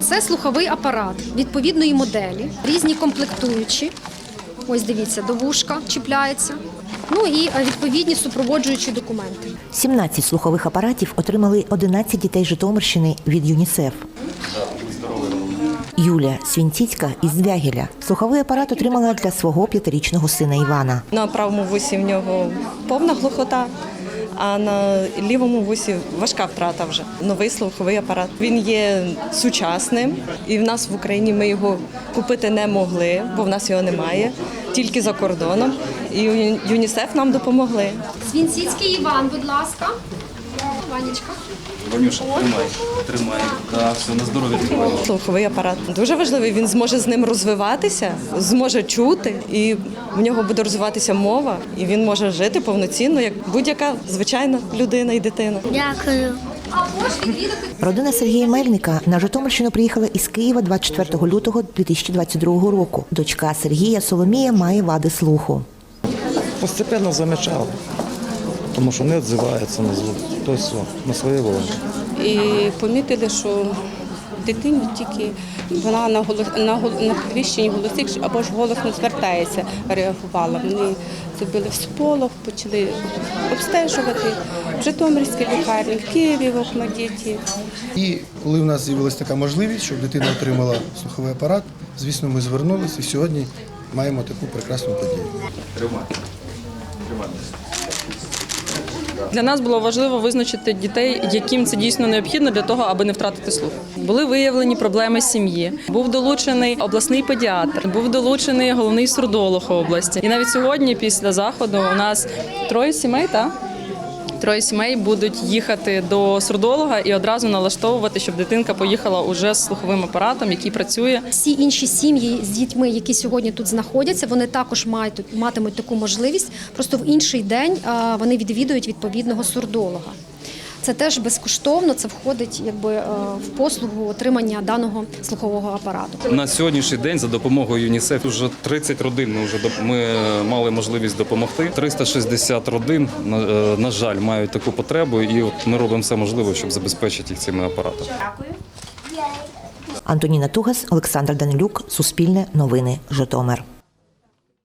Це слуховий апарат відповідної моделі, різні комплектуючі. Ось дивіться, до вушка чіпляється. Ну і е, відповідні супроводжуючі документи. 17 слухових апаратів отримали 11 дітей Житомирщини від ЮНІСЕФ. Юля Свінціцька із Звягіля. Слуховий апарат отримала для свого п'ятирічного сина Івана. На правому вусі в нього повна глухота, а на лівому вусі важка втрата вже. Новий слуховий апарат. Він є сучасним, і в нас в Україні ми його купити не могли, бо в нас його немає, тільки за кордоном. І ЮНІСЕФ нам допомогли. Свінціцький Іван, будь ласка. Ванечка. Ванюша, тримай, тримай. Да, все, на здоров'я тримай. Слуховий апарат дуже важливий. Він зможе з ним розвиватися, зможе чути, і в нього буде розвиватися мова, і він може жити повноцінно, як будь-яка звичайна людина і дитина. Дякую. Родина Сергія Мельника на Житомирщину приїхала із Києва 24 лютого 2022 року. Дочка Сергія Соломія має вади слуху. Постепенно замічали, тому що не відзивається на звук. Тобто все, на своє волі. і помітили, що дитині тільки вона на голос на гол- на підвищенні голосів або ж голос не звертається, реагувала. Вони зробили всполох, почали обстежувати в Житомирській лікарні, в Києві в Охмадіті. І коли в нас з'явилася така можливість, щоб дитина отримала слуховий апарат, звісно, ми звернулися і сьогодні маємо таку прекрасну подію. Тримай. Тримай. Для нас було важливо визначити дітей, яким це дійсно необхідно для того, аби не втратити слух. Були виявлені проблеми сім'ї. Був долучений обласний педіатр, був долучений головний сурдолог області. І навіть сьогодні, після заходу, у нас троє сімей, та троє сімей будуть їхати до сурдолога і одразу налаштовувати, щоб дитинка поїхала уже з слуховим апаратом, який працює. Всі інші сім'ї з дітьми, які сьогодні тут знаходяться, вони також мають матимуть таку можливість. Просто в інший день вони відвідують відповідного сурдолога. Це теж безкоштовно. Це входить якби е, в послугу отримання даного слухового апарату. На сьогоднішній день за допомогою ЮНІСЕФ вже 30 родин ми вже доп- ми е, мали можливість допомогти. 360 родин, на, е, на жаль, мають таку потребу, і от ми робимо все можливе, щоб забезпечити їх цими апаратами. Антоніна Тугас, Олександр Данилюк, Суспільне новини, Житомир.